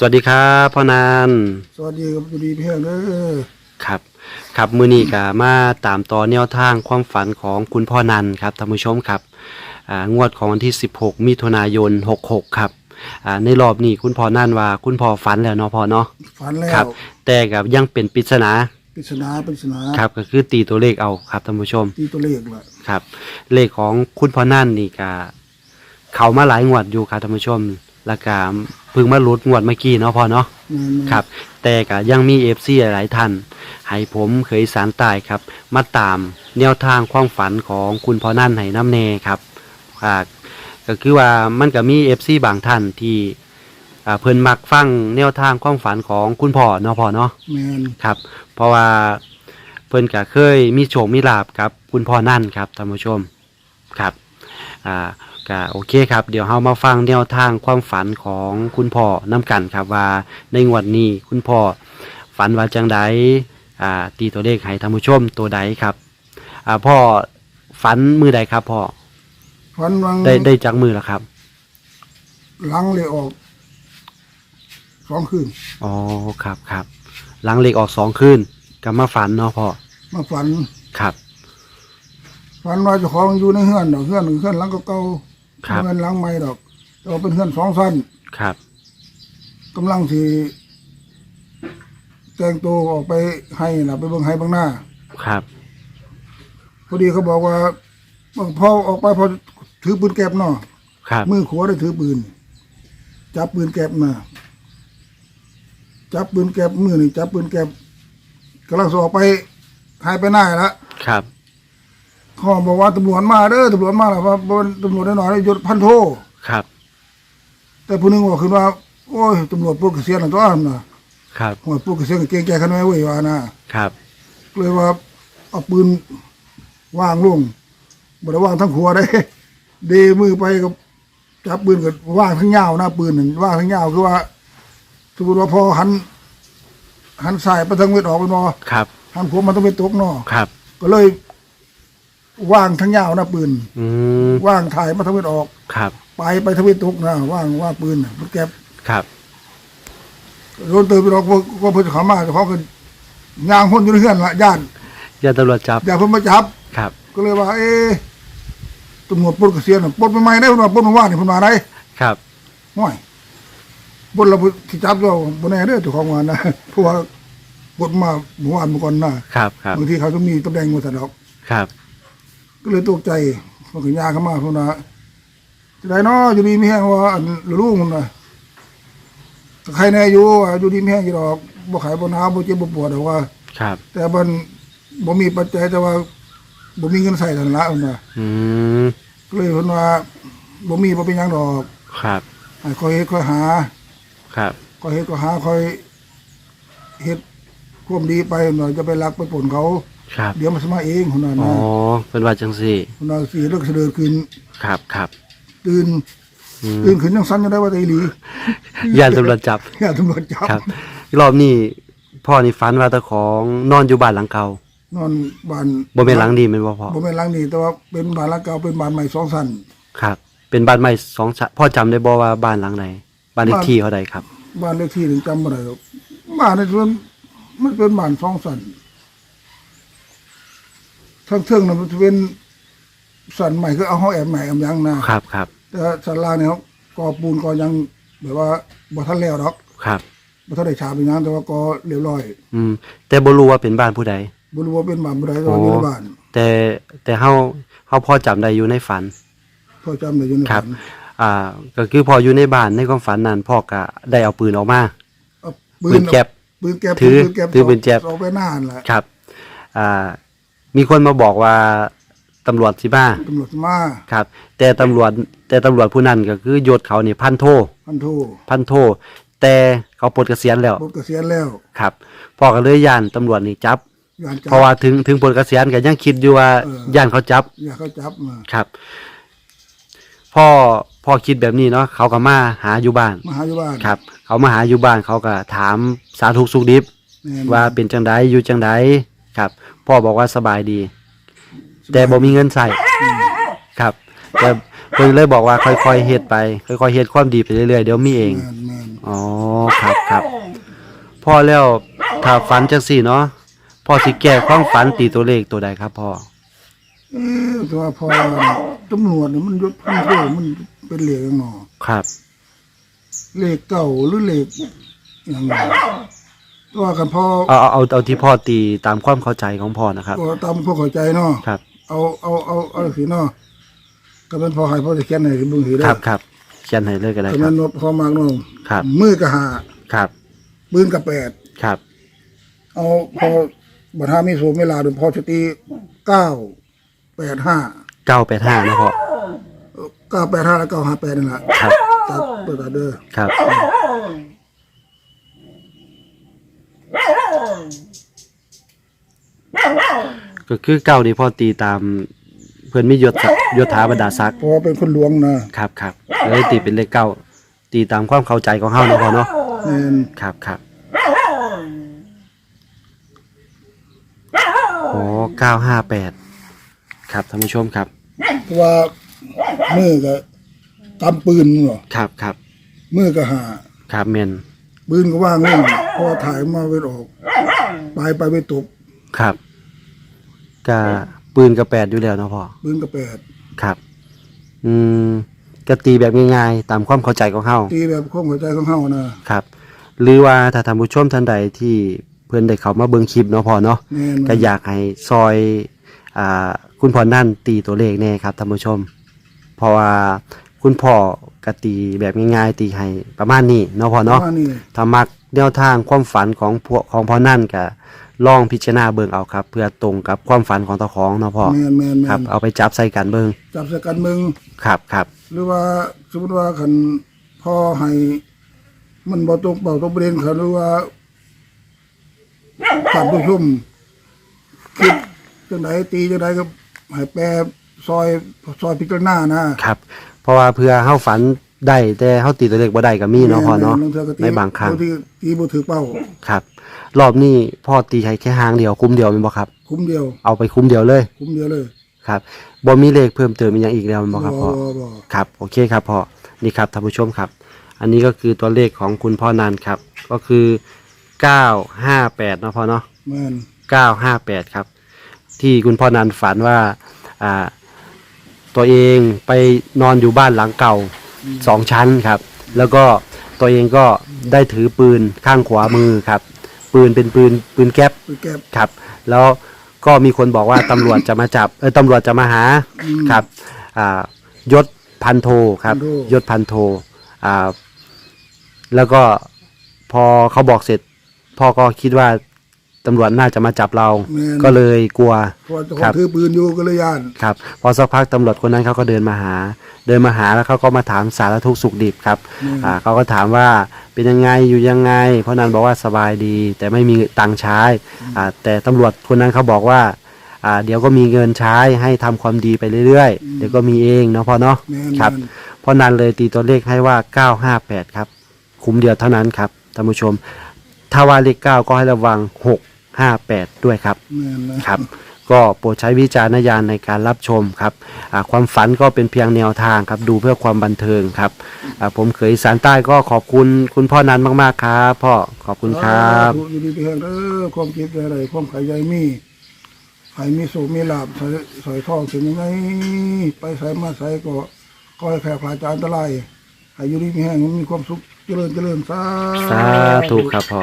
สวัสดีครับพ่อนานสวัสดีครับอยู่ดีเพียงเด้อครับครับมือนี้ก็มาตามต่อแนวทางความฝันของคุณพ่อนันครับท่านผู้ชมครับอ่างวดของวันที่ 16 มิถุนายน 66 ครับอ่าในรอบนี้คุณพ่อนันว่าคุณพ่อฝันแล้วเนาะพ่อเนาะฝันแล้ครัวแต่กับยังเป็นปริศนาปริศนาปริศนาครับก็คือตีตัวเลขเอาครับท่านผู้ชมตีตัวเลขล่ะครับ เลขของคุณพ่อนันนี่ก็เขามาหลายงวดอยู่ครับท่านผู้ชม แล้วก็เพิ่งมาหลุดงวดเมื่อกี้เนาะพ่อเนาะแม่นๆครับ แต่ก็ยังมีเอฟซีหลายท่านให้ผมเคยสารตายครับ มาตามแนวทางความฝันของคุณพ่อนั่นให้น้ำเนครับอ่าก็คือว่ามันก็มีเอฟซีบางท่านที่อ่าเพิ่นมักฟังแนวทางความฝันของคุณพ่อเนาะพ่อเนาะแม่นครับ เพราะว่าเพิ่นก็เคยมีโชคมีลาบกับ คุณพ่อนั่นครับท่านผู้ชมครับ อ่า ก็โอเคครับ เดี๋ยวเรามาฟังแนวทางความฝันของคุณพ่อน้กันครับว่าในงวดนี้คุณพ่อฝันว่าจังใดอ่าตีตัวเลขให้ท่านผู้ชมตัวใดครับอ่าพ่อฝันมือใดครับพ่อฝันวังได้ได้จากมือแล้วครับ หลังเลยออกสองคืนอ๋อครับครับหลังเลขออกสองคืนก็มาฝันเนาะพ่อมาฝันครับฝันว่าเจ้าของอยู่ในเฮือนดอกเฮือนเฮือนหลังเก่าๆ ครับเฮือนหลังใหม่ดอกแต่ว่าเป็นเฮือนสองชั้นครับ กำลังสิแต่งตัวออกไปให้น่ะไปเบิ่งให้เบิ่งหน้าครับ พอดีเขาบอกว่าบางพอออกไปพอถือปืนแก็บเนาะครับ มือขวาได้ถือปืน จับปืนแก็บมาจับปืนแก็บมือนี่จับปืนแก็บกำลังสออกไปหายไปหน้าละครับ เขาบอกว่าตำรวจมาเด้อตำรวจมาแล้วว่าบนตำรวจได้หน่อยยศพันโทครับ แต่ผู้หนึงบอกขึ้นว่า โอ้ยตำรวจพวกเกษียณแล้วตัวน่ะครับ หัวพวกเกษียณก็เก่งแก่ขันไว้เว้ยว่านะครับก็เลยว่าเอาปืนวางลงบ่ได้วางทั้งหัวได้ เดมือไปกับจับปืนกับวางทั้งยาวนะปืนนั่นวางทั้งยาวคือว่าสมมติว่าพอหัน หันสายไปทางเวทออกไปนอครับหันขวามันต้องเป็นตกนอครับ ก็เลย วางทั้งยาวนะปืนอืมวางถ่ายมาทางเวทออก ครับไปไปทางเวทตกนะว่างว่างปืนน่ะมันแก็บครับ โดนเติมไปออกก็เพิ่นเขามาเฉพาะกันยางหุ่นอยู่ในเฮือนละญาติอย่าตำรวจจับอย่าเพิ่นมาจับ ครับก็เลยว่า เอ๊ะตำรวจปล้นเกษียณน่ะปล้นไปใหม่ได้เพิ่นว่าปล้นมาว่านี่เพิ่นว่าได้ครับห้อยปล้นเราที่จับเราบ่แน่เด้อเจ้าของงานนะเพราะว่าปล้นมาเมื่อวานเมื่อก่อนนะครับครับบางทีเขาต้องมีตำแหน่งหมดแต่ดอก ครับ ก็เลยตกใจเขาก็ยางเข้ามาเพิ่นว่าจะได้เนาะอยู่ดีมีแห้งว่าอันลูกมันน่ะก็ใครแน่อยู่ว่าอยู่ดีมีแห้งอยู่ดอกบ่ขายบ่หนาวบ่เจ็บบ่ปวดดอกว่า ครับ แต่มันบ่มีปัจจัยแต่ว่าบ่มีเงินใส่นั่นละเพิ่นว่าอืมก็เลยเพิ่นว่าบ่มีบ่เป็นหยังดอกครับ ให้คอยเฮ็ดคอยหาครับ คอยเฮ็ดคอยหาคอยเฮ็ดความดีไปหน่อยจะไปรักไปผลเขา ครับเดี๋ยวมันสิมาเองพุ่นน่ะอ๋อนะเป็นว่าจังสี่พุ่นน่ะสิเลิกเสดอขึ้นครับครับตื่นอืมตื่นขึ้นยังสั่นอยู่ได้ว่าแต่อีหลีอย่าตำรวจจับอย่าตำรวจจับครับ รอบนี้พ่อนี่ฝันว่าตะของนอนอยู่บ้านหลังเก่านอนบ้านบ่เป็นหลังดีแม่นบ่พ่อบ่แม่นหลังนี้แต่ว่าเป็นบ้านหลังเก่าเป็นบ้านใหม่สองชั้นครับ เป็นบ้านใหม่สองชั้นพ่อจำได้บ่ว่าบ้านหลังไหนบ้านเลขที่เขาใดครับ บ้านเลขที่ถึงจำบ่ได้หรอกบ้านในส่วนมันเป็นบ้านสองชั้น ทั้งเทิงน่ะมันจะเป็นสันใหม่คือเอาห้องแอบใหม่อำยังนะครับครับแต่สันล่างเนี่ยเขาก่อปูนก่อยังแบบว่าบ่ทันแล้วดอกครับ บ่ทันได้ฉาบอีหยังแต่ว่าก่อเรียบร้อยอืม แต่บ่รู้ว่าเป็นบ้านผู้ใด บ่รู้ว่าเป็นบ้านบ่ได้แต่ว่าอยู่ในบ้านแต่แต่เฮาเฮาพอจำได้อยู่ในฝัน พอจำได้อยู่ในครับ้าบนอ่า ก็คือพออยู่ในบ้านในความฝันนั้นพ่อก็ได้เอาปืนออกมา เอาปืนแก๊ป ปืนแก๊ปถือปืนแก๊ปถือปืนแก๊ปเอาไปหน้านั่นแหละครับ อ่า มีคนมาบอกว่าตำรวจสิมาตำรวจมาครับ แต่ตำรวจแต่ตำรวจผู้นั้นก็คือยศเขานี่พันโท พันโทพันโท แต่เขาปลดเกษียณแล้วปลดเกษียณแล้วครับพ่อก็เลยย่านตำรวจนี่จับย่านจับเพราะว่าถึงถึงปลดเกษียณก็ยังคิดอยู่ว่าเออย่านเขาจับอย่าเขาจับมาครับ พ่อพ่อคิดแบบนี้เนาะเขาก็มาหาอยู่บ้านมาหาอยู่บ้านครับ เขามาหาอยู่บ้านเขาก็ถามสาธุสุขดิบแม่นว่าเป็นจังไดอยู่จังไดครับ พ่อบอกว่าสบายดี แต่บ่มีเงินใส่ครับ แต่เพิ่นเลยบอกว่าค่อยๆเฮ็ดไป ค่อยๆเฮ็ดความดีไปเรื่อยๆเดี๋ยวมีเอง แม่นแม่นอ๋อครับครับพ่อแล้วถ้าฝันจังสี่เนาะพ่อสิแก้ความฝันตีตัวเลขตัวใดครับพ่อเอ๊ะแต่ว่าพอตำรวจนี่มันยศพันโทมันเป็นเหล็กหนอ ครับเหล็กเก่าหรือเหล็กอย่างไรตั วากันพอเอาเอาเอาเอาที่พ่อตีตามความเข้าใจของพ่อนะครับก็ตามพวกเข้าใจเนาะครับ เอาเอาเอาเอาสิเนาะก็เป็นพอให้พ่อจะเขียนให้เบิ่งสิได้ครับครับเขียนให้เลยก็ได้ก็ครัมับนนบพอมากเนาะครับ มือก็หาครับปืนก็แปดครับเอาพอบัดหามีสูงเวลาเดี๋ยวพอจะตีเก้าแปดห้าเก้าแปดห้านะพ่อเก้าแปดห้าแล้วเก้าห้าแปดนั่นแหละครับตัดตัวตัดเด้อครับ ก็คือเก้านี่พ่อตีตามเพื่อนมียศศักดิ์ยศถาบรรดาศักดิ์เพราะว่าเป็นคนหลวงนะครับครับเลยตีเป็นเลขเก้าตีตามความเข้าใจของเฮาเนาะพ่อเนาะแม่นครับครับโอ้เก้าห้าแปดครับท่านผู้ชมครับ เพราะว่ามือก็กำปืนเนาะครับครับมือก็หาครับเมนปืนก็ว่างเล่นเพอถ่ายมาเป็นออก ไปไปไปตกครับ กะปืนกระแปดอยู่แล้วเนาะพ่อปืนก็แปดครับ อืมก็ตีแบบง่ายๆตามความเข้าใจของเฮาตีแบบข้องหัวใจของเฮานะครับ หรือว่าถ้าท่านผู้ชมท่านใดที่เพื่อนได้เขามาเบิ่งคลิปเนาะพ่อเนาะแม่นก็อยากให้ซอยอ่าคุณพ่อนั่นตีตัวเลขแน่ครับท่านผู้ชม เพราะว่าคุณพ่อกตีแบบง่ายๆตีให้ประมาณนี้เนาะพ่อเนาะว่นี่ถ้ามักแนวทางความฝันของพวกของพ่อนั่นก็ ลองพิจารณาเบิ่งเอาครับ เพื่อตรงกับความฝันของตาของเนาะพ่อแม่นแม่นคแม่รับ นเอาไปจับใส่กันเบิ่งจับใส่กันมึง ครับครับหรือว่าสมมติว่าคันพ่อให้ มันบ่ตรงเป่าตรงประเด็นคันหรือว่าตัดผู้ชมคิดจังไดตีจังไดก็ให้แปรซอยซอยพิจารณานะครับ เพราะว่าเพื่อเฮาฝัน ได้แต่เฮาตีตัวเลขบ่ได้ก็มีเนาะพ่อเนาะแม่ๆลงเทื่อก็ตีในบางครั้งที่ตีบ่ถือเป้าครับ รอบนี้พ่อตีให้แค่หางเดียวคุ้มเดียวแม่นบ่ครับ คุ้มเดียว เอาไปคุ้มเดียวเลยคุ้มเดียวเลยครับบ่มีเลขเพิ่มเติมอีกอย่างอีกแล้วแม่นบ่ครับพ่อ บ่ ครับโอเคครับพ่อนี่ครับท่านผู้ชมครับ อันนี้ก็คือตัวเลขของคุณพ่อนันครับ ก็คือ 958เนาะพ่อเนาะ แม่น958 ครับ ที่คุณพ่อนันฝันว่าอ่า ตัวเองไปนอนอยู่บ้านหลังเก่า สองชั้นครับ แล้วก็ตัวเองก็ได้ถือปืนข้างขวามือครับ ปืนเป็นปืนปืนแก๊ปไปเก็บครับ แล้วก็มีคนบอกว่าตำรวจจะมาจับเออตำรวจจะมาหาอืมครับอ่ายศพันโทครับพันโทยศพันโทอ่าแล้วก็พอเขาบอกเสร็จพ่อก็คิดว่า ตำรวจน่าจะมาจับเรา แม่น ก็เลยกลัว เพราะว่าเจ้าขครัองบ ถือปืนอยู่ก็เลยย่าน ครับพอสักพักตำรวจคนนั้นเขาก็เดินมาหา เดินมาหาแล้วเขาก็มาถามสารทุกข์สุขดิบครับอืม อ่าเขาก็ถามว่าเป็นยังไงอยู่ยังไงเพราะนันบอกว่าสบายดี แต่ไม่มีตังค์ใช้อ่าแต่ตำรวจคนนั้นเขาบอกว่าอ่าเดี๋ยวก็มีเงินใช้ให้ทำความดีไปเรื่อยๆ เดี๋ยวก็มีเองเนาะพ่อเนาะแม่นครับแม่นเพราะนั้นเลยตีตัวเลขให้ว่า 958 ครับ คุ้มเดียวเท่านั้นครับท่านผู้ชม ถ้าว่าเลข9ก็ให้ระวัง658ด้วยครับแม่นนะ ครับ ก็โปรดใช้วิจารณญาณในการรับชมครับอ่าความฝันก็เป็นเพียงแนวทางครับดูเพื่อความบันเทิงครับอ่าผมเคยอีสารใต้ก็ขอบคุณคุณพ่อนันมากๆครับพ่อขอบคุณครับ สาธุอยู่ดีที่แห่งเด้อความคิดอะไรความขายใหญ่มีใครมีโศกมีลาบใส่ใส่ทองถึงยังไง ไปใส่มาใส่ก็ก็ให้แผ่คลายจากอันตราย ให้อยู่ดีที่แห้งมีความสุขเจริญเจริญสาสาธุครับพ่อ